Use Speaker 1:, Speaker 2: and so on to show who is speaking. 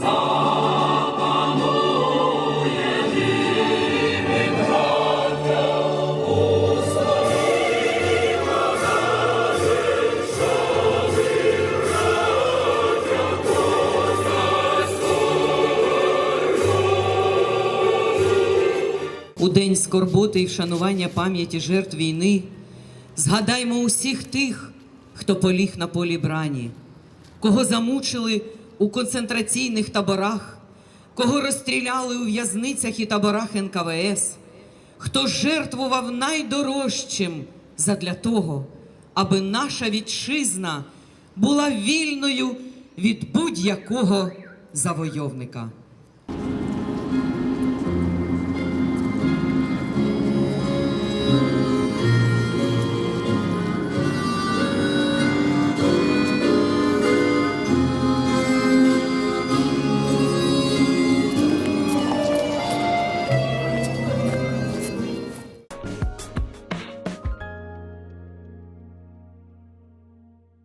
Speaker 1: У день скорботи і вшанування пам'яті жертв війни згадаймо усіх тих, хто поліг на полі брані, кого замучили у концентраційних таборах, кого розстріляли у в'язницях і таборах НКВС, хто жертвував найдорожчим задля того, аби наша вітчизна була вільною від будь-якого завойовника. thank you